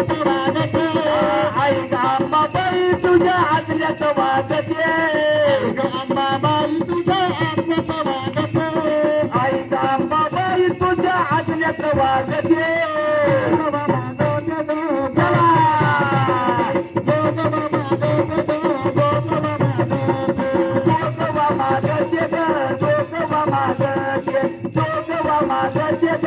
पुराणते आई Gamba बाई तुझ्या आजल्यात वागते गांबा बाई तुझ्या आजल्यात वागते आई गांबा बाई तुझ्या आजल्यात वागते माझ्याचे ग जोगवा माझ्याचे ग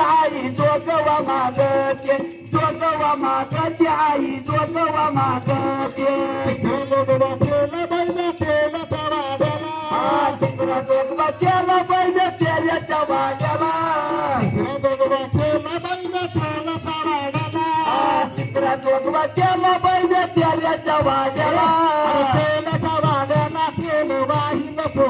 आई जोगवा मागते जोगवा मागते आई जोगवा मागते जोगवा तेल बैल तेल पवाड्याला तिकडा जोगवा तेल बैल तेलाच्या वाड्याला जोगवा तेल बैल तेल पवाड्याला तिकडा जोगवा तेल बैल तेलाच्या वाड्याला